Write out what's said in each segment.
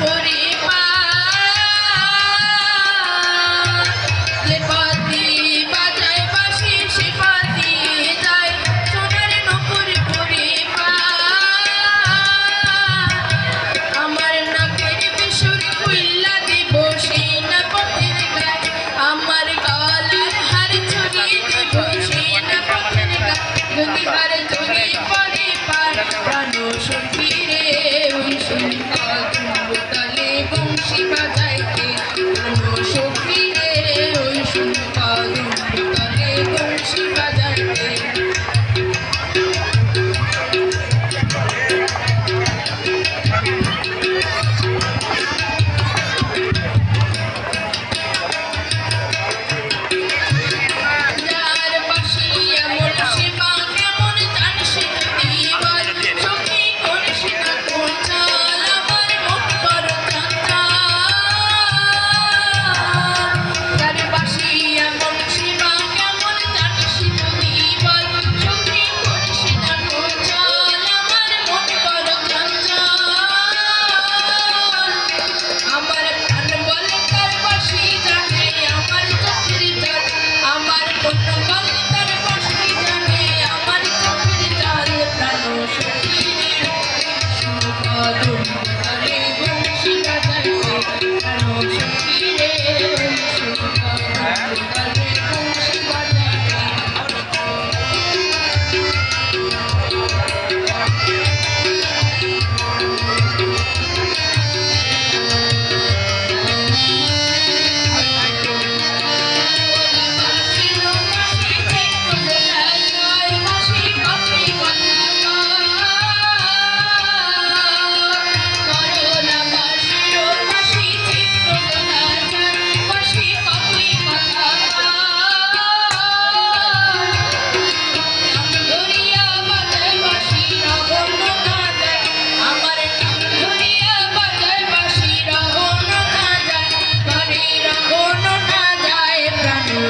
করে।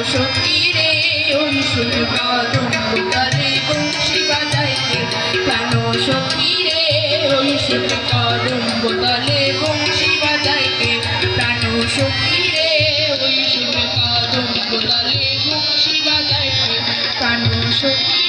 সত্যি রে অনুসুর কদম তলে বংশী বাজাইতে প্রাণ সত্যি রে অনুসুর কদম তলে বংশী বাজাইতে প্রাণ সত্যি রে অনুসুর কদম তলে বংশী বাজাইতে প্রাণ সত্যি